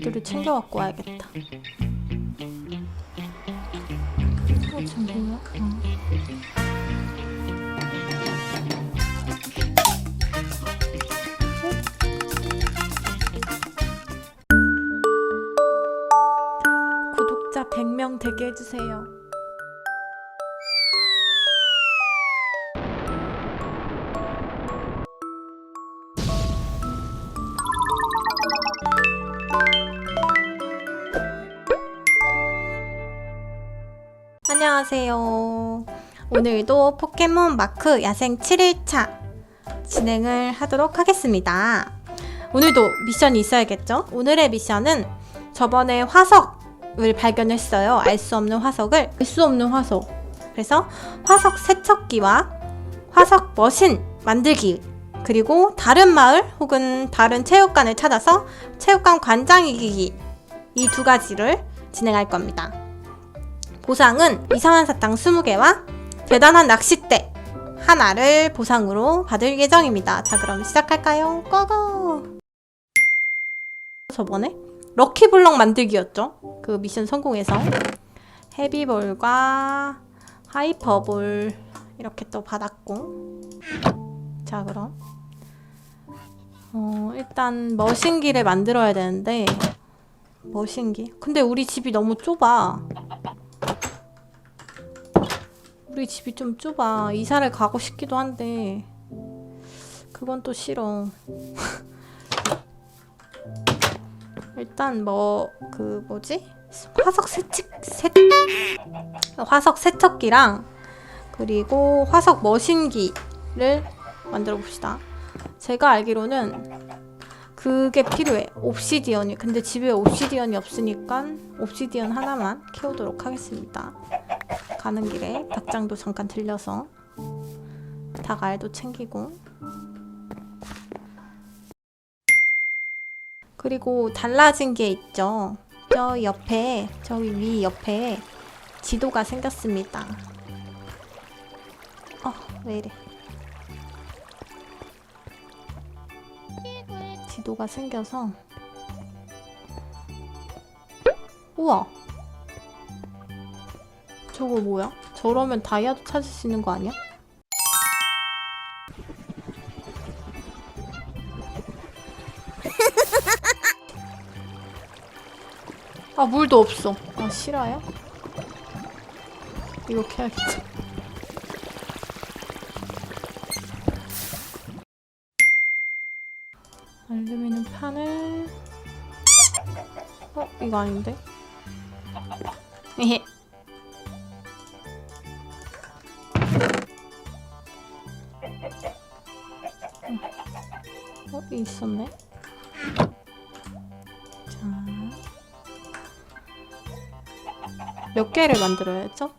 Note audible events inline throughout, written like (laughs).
얘들을 챙겨 갖고 와야겠다. 이거 지금 뭐야? 어. 구독자 100명 되게 해주세요. 안녕하세요. 오늘도 포켓몬 마크 야생 7일차 진행을 하도록 하겠습니다. 오늘도 미션이 있어야겠죠? 오늘의 미션은 저번에 화석을 발견했어요. 알 수 없는 화석을. 알 수 없는 화석. 그래서 화석 세척기와 화석 머신 만들기. 그리고 다른 마을 혹은 다른 체육관을 찾아서 체육관 관장 이기기. 이 두 가지를 진행할 겁니다. 보상은 이상한 사탕 20개와 대단한 낚싯대 하나를 보상으로 받을 예정입니다. 자, 그럼 시작할까요? 고고! 저번에 럭키블럭 만들기였죠. 그 미션 성공해서 헤비볼과 하이퍼볼 이렇게 또 받았고 자 그럼 어 일단 머신기를 만들어야 되는데 머신기 근데 우리 집이 너무 좁아 우리 집이 좀 좁아. 이사를 가고 싶기도 한데. 그건 또 싫어. (laughs) 일단 뭐 그 뭐지? 화석 세척 세 화석 세척기랑 그리고 화석 머신기를 만들어 봅시다. 제가 알기로는 그게 필요해. 옵시디언이. 근데 집에 옵시디언이 없으니까 옵시디언 하나만 키우도록 하겠습니다. 가는 길에 닭장도 잠깐 들려서 닭알도 챙기고 그리고 달라진 게 있죠. 저 옆에, 저기 위 옆에 지도가 생겼습니다. 어, 왜 이래. 지도가 생겨서. 우와. 저거 뭐야? 저러면 다이아도 찾을 수 있는 거 아니야? (laughs) 아 물도 없어. 아 싫어요? 이거 캐야겠다. 이거 아닌데? 에헤. (laughs) 어 있었네. 자. 몇 개를 만들어야죠?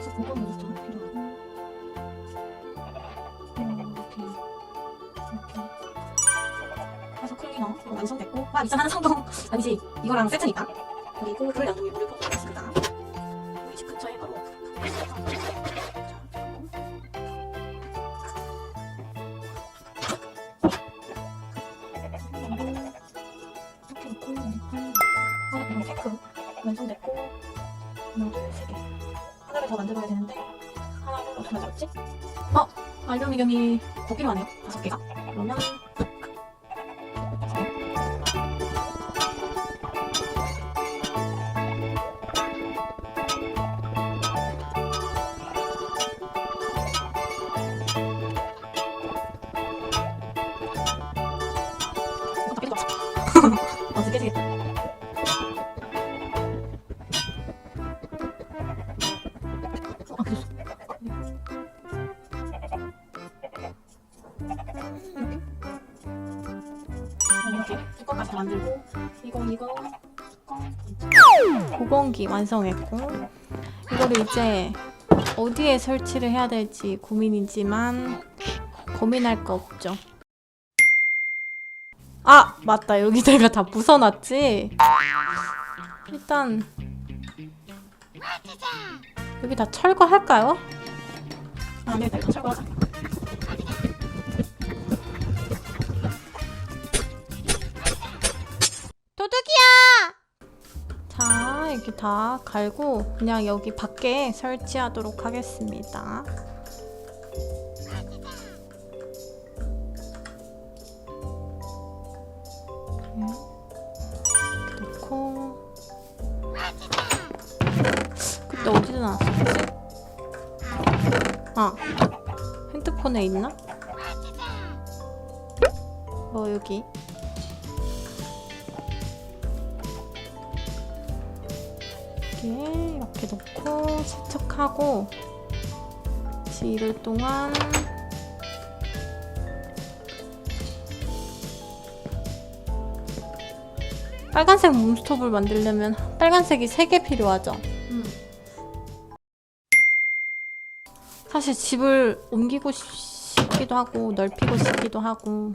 그래서 고급 레드스톤 필요하고 음, 이렇게. 이렇게. 그래서 클리너 완성됐고 아 이상 하나 상동 아니지 이거랑 세트니까. 그리고 그 양동이 물을 붓겠 알루미늄이 더 필요하네요. 다섯 개가? 그러면 보건기 완성했고 이거를 이제 어디에 설치를 해야 될지 고민이지만 고민할 거 없죠. 아 맞다 여기 내가 다 부숴놨지. 일단 여기 다 철거할까요? 아, 네, 네, 다 철거하자. 자, 이렇게 다 갈고 그냥 여기 밖에 설치하도록 하겠습니다. 놓고 그때 어디서 나왔었지? 아, 핸드폰에 있나? 어, 여기. 세척하고 같이 이럴 동안 빨간색 몬스톱을 만들려면 빨간색이 3개 필요하죠? 사실 집을 옮기고 싶기도 하고 넓히고 싶기도 하고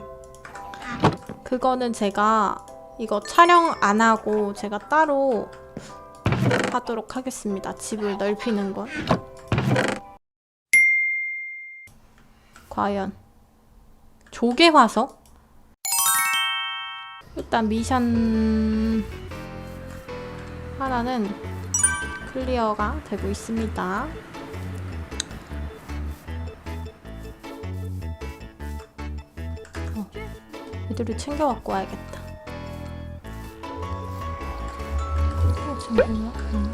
그거는 제가 이거 촬영 안 하고 제가 따로 하도록 하겠습니다. 집을 넓히는 건. 과연 조개 화석? 일단 미션 하나는 클리어가 되고 있습니다. 얘들을 챙겨 갖고 와야겠다. 잠깐만. 음.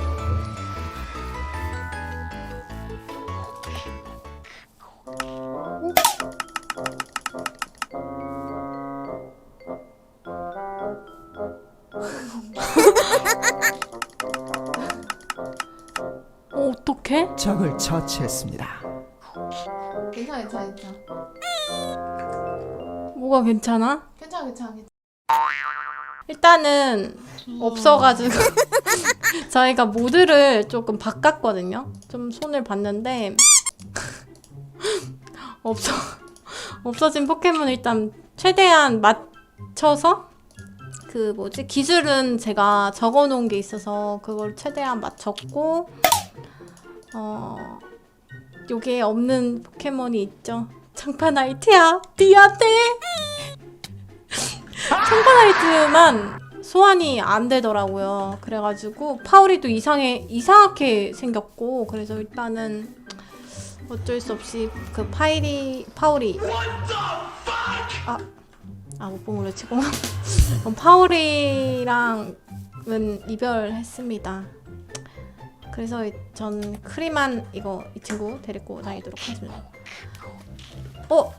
(laughs) 어, 어떡해? 적을 처치했습니다. 괜찮아 괜찮아 괜찮아 뭐가 괜찮아? 괜찮아 괜찮아 괜찮아 일단은 없어가지고 (laughs) 저희가 모드를 조금 바꿨거든요. 좀 손을 봤는데 (laughs) 없어 없어진 포켓몬 일단 최대한 맞춰서 그 뭐지 기술은 제가 적어놓은 게 있어서 그걸 최대한 맞췄고 어 요게 없는 포켓몬이 있죠. 청파나이트야 미안해. 청파나이트만 소환이 안 되더라고요. 그래가지고 파우리도 이상해 이상하게 생겼고 그래서 일단은 어쩔 수 없이 그 파이리 파우리 아, 본 걸로 치고 (laughs) 파우리랑은 이별했습니다. 그래서 전 크리만 이거 이 친구 데리고 다니도록 하겠습니다. 어?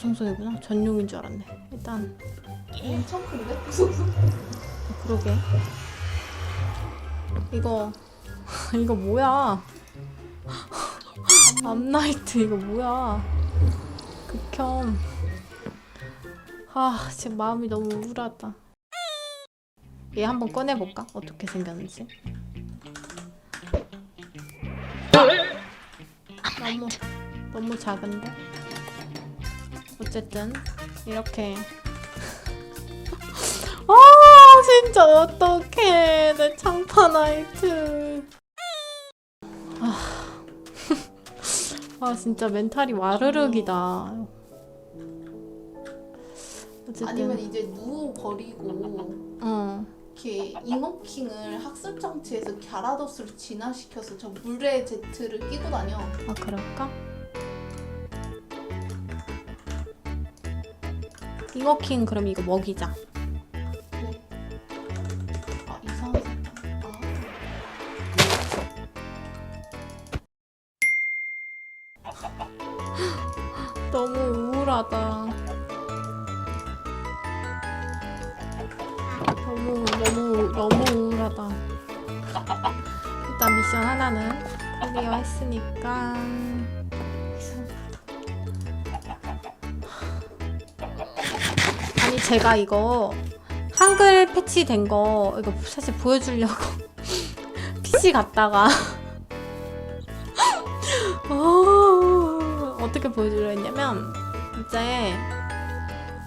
아 보송소이구나. 전용인 줄 알았네. 일단 엄청 큰데? 어, (laughs) 그러게. 이거 (laughs) 이거 뭐야? (laughs) 암나이트 이거 뭐야? 극혐. 아 지금 마음이 너무 우울하다. 얘 한번 꺼내 볼까? 어떻게 생겼는지. 너무 너무 작은데. 어쨌든 이렇게. (laughs) 아 진짜 어떡해. 내 창파나이트. 아, (laughs) 아 진짜 멘탈이 와르륵이다. 어쨌든. 아니면 이제 누워 버리고 어 이렇게 잉어킹을 학습 장치에서 갸라도스를 진화시켜서 저 물의 제트를 끼고 다녀. 아 그럴까? 잉어킹 그럼 이거 먹이자 아니 제가 이거 한글 패치된 거 이거 사실 보여주려고 (laughs) PC 갔다가 (laughs) 어, 어떻게 보여주려 했냐면 이제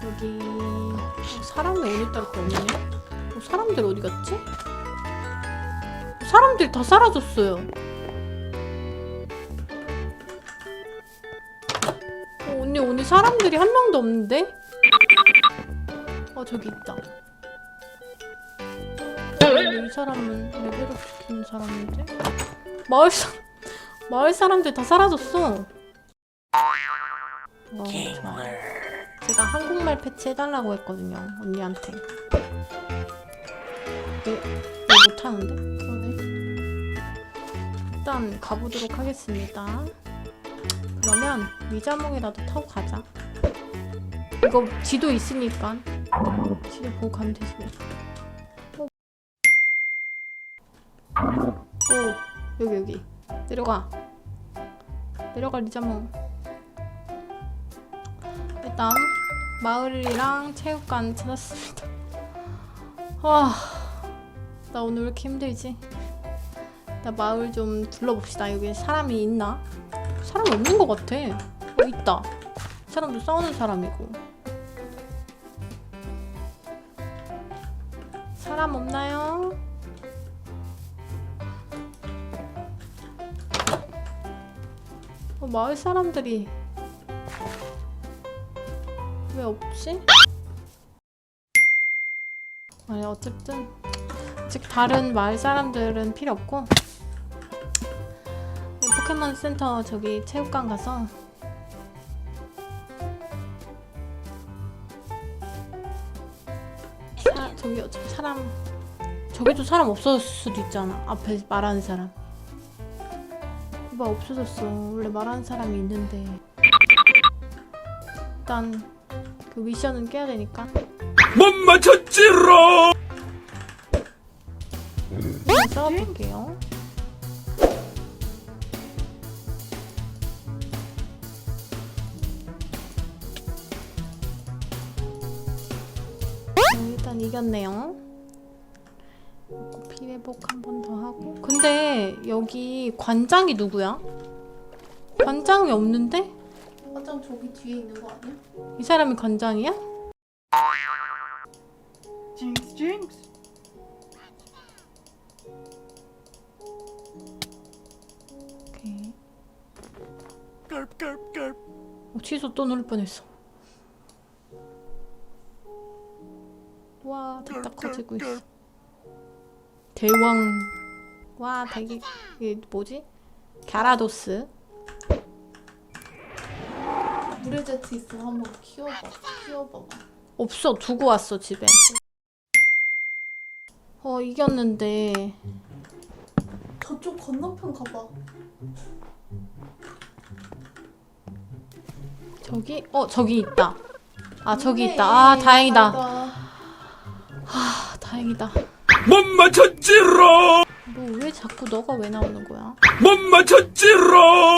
여기 어, 사람이 오늘따라 또 없네? 어, 사람들 어디 갔지? 사람들 다 사라졌어요. 어, 언니 오늘 사람들이 한 명도 없는데? 어 저기 있다. 어, 이 사람은 레벨업 시키는 사람인데? 마을 사 마을 사람들 다 사라졌어. 어. 제가 한국말 패치 해달라고 했거든요 언니한테. 왜, 왜 못하는데? 그러네. 일단 가보도록 하겠습니다. 그러면 위자몽이라도 타고 가자. 이거 지도 있으니까 지도 보고 가면 되지. 뭐. 오, 오 여기 여기 내려가. 내려가 리자몽. 일단 마을이랑 체육관 찾았습니다. 와, 나 오늘 왜 이렇게 힘들지? 나 마을 좀 둘러봅시다. 여기 사람이 있나? 사람이 없는 것 같아. 어, 있다. 이 사람도 싸우는 사람이고. 없나요? 어, 마을 사람들이 왜 없지? 아니 어쨌든 즉 다른 마을 사람들은 필요 없고 네, 포켓몬 센터 저기 체육관 가서 저기 어차피 사람 저기도 사람 없어졌을 수도 있잖아. 앞에 말하는 사람. 봐 없어졌어. 원래 말하는 사람이 있는데. 일단 그 미션은 깨야 되니까. 못 맞췄지롱! 한번 싸워볼게요 일단 이겼네요. 피회복 한 번 더 하고. 근데 여기 관장이 누구야? 관장이 없는데? 화장 저기 뒤에 있는 거 아니야? 이 사람이 관장이야? Jinx, jinx. 오케이. 끌. 어, 취소 또 누를 뻔했어. 와, 커지고 있어. 대왕. 와, 되게 이게 뭐지? 갸라도스. 물의 제트 있으면 한번 키워봐. 키워봐봐. 없어, 두고 왔어 집에. 어, 이겼는데 저쪽 건너편 가봐. 저기 어 저기 있다. 아 저기 있다. 아 다행이다. 아 다행이다. 못 맞췄지롱! 너 왜 자꾸 너가 왜 나오는 거야? 못 맞췄지롱!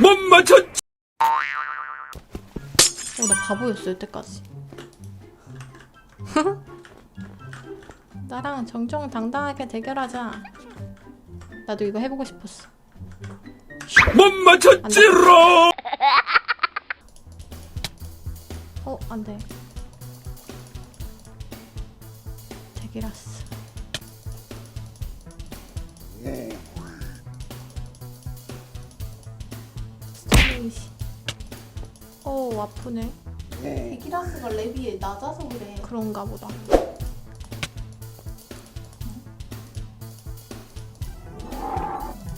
못 맞췄, 어, 나 바보였어, 여태까지. (laughs) 나랑 정정당당하게 대결하자. 나도 이거 해보고 싶었어. 못 맞췄지롱! 어, 안 돼. 대기라스. 스테이시. 어, 아프네. 데기라스가 레비에 낮아서 그래. 그런가 보다.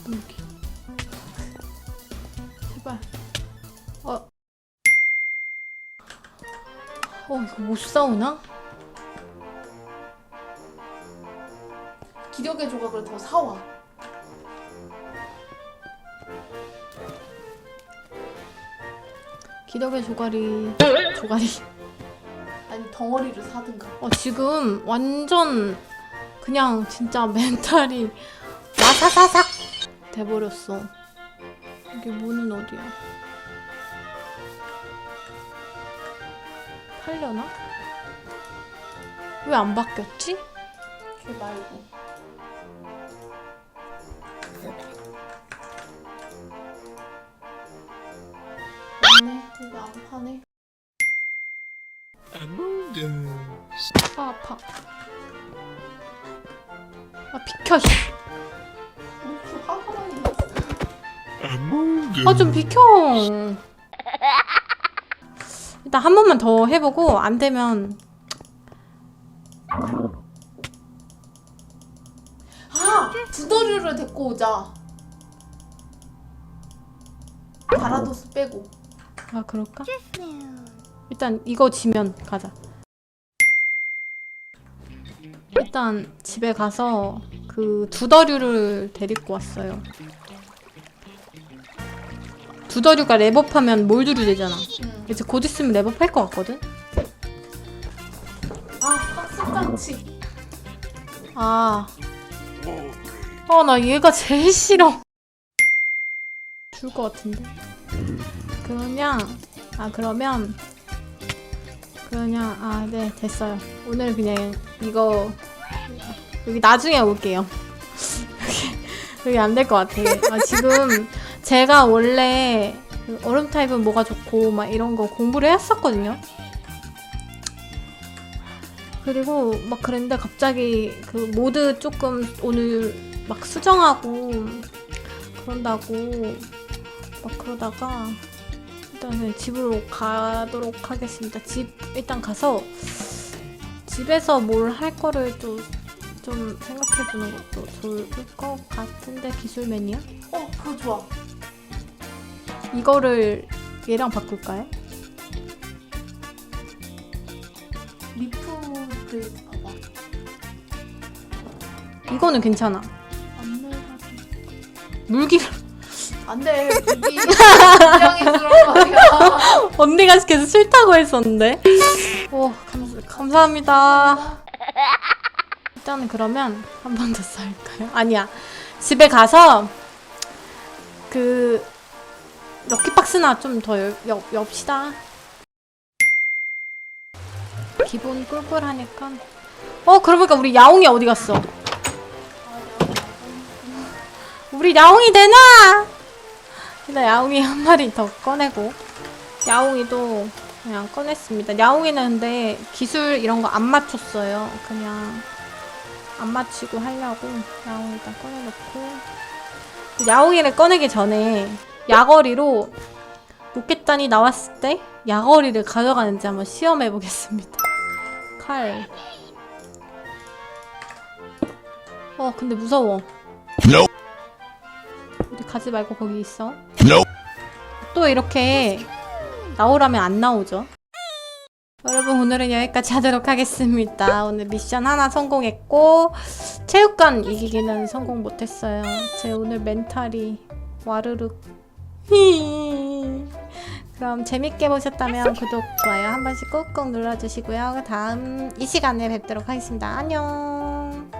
여기. 제발. 어. 어, 이거 못 싸우나? 조각을 더 사와. 기력의 조가리. 조가리. 아니 덩어리를 사든가. 어, 지금 완전 그냥 진짜 멘탈이 와사사삭 돼버렸어. 이게 문은 어디야? 하려나? 왜 안 바뀌었지? 걔 말고. 파네. 아 아파 아 비켜 아 좀 비켜. 일단 한 번만 더 해보고 안 되면 아! 두더류를 데리고 오자. 가라도스 빼고. 아 그럴까? 일단 이거 지면 가자. 일단 집에 가서 그 두더류를 데리고 왔어요. 두더류가 랩업하면 몰두류 되잖아. 응. 이제 곧 있으면 랩업할 것 같거든. 아, 학습장치. 아. 아, 나 얘가 제일 싫어. 줄것 같은데. 그냥, 아, 그러면, 그냥, 아, 네, 됐어요. 오늘 그냥 이거, 여기 나중에 올게요. (laughs) 여기, 안 될 것 같아. 아, 지금 제가 원래 그 얼음 타입은 뭐가 좋고, 막 이런 거 공부를 했었거든요. 그리고 막 그랬는데 갑자기 그 모드 조금 오늘 막 수정하고 그런다고 막 그러다가 일단은 집으로 가도록 하겠습니다. 집 일단 가서 집에서 뭘 할 거를 좀, 좀 생각해 두는 것도 좋을 것 같은데 기술 매니아? 어, 그거 좋아. 이거를 얘랑 바꿀까요? 리프를 봐봐. 이거는 괜찮아. 안내하지. 물기 안 돼. 여기 굉장히 그런 말이야. 언니가 계속 싫다고 했었는데. 오 감, 감사합니다. 일단은 그러면 한 번 더 쌀까요? 아니야. 집에 가서 그 럭키박스나 좀 더 엽시다. 기본 꿀꿀하니까. 어 그러니까 우리 야옹이 어디 갔어? 우리 야옹이 되나? 일단 야옹이 한 마리 더 꺼내고 야옹이도 그냥 꺼냈습니다. 야옹이는 근데 기술 이런 거 안 맞췄어요. 그냥 안 맞추고 하려고 야옹 일단 꺼내놓고 야옹이를 꺼내기 전에 야거리로 로켓단이 나왔을 때 야거리를 가져가는지 한번 시험해 보겠습니다. 칼. 어 근데 무서워. No. 어디 가지 말고 거기 있어. 또 이렇게 나오라면 안 나오죠. 여러분 오늘은 여기까지 하도록 하겠습니다. 오늘 미션 하나 성공했고 체육관 이기기는 성공 못했어요. 제 오늘 멘탈이 와르륵. 그럼 재밌게 보셨다면 구독, 좋아요 한 번씩 꾹꾹 눌러주시고요. 다음 이 시간에 뵙도록 하겠습니다. 안녕.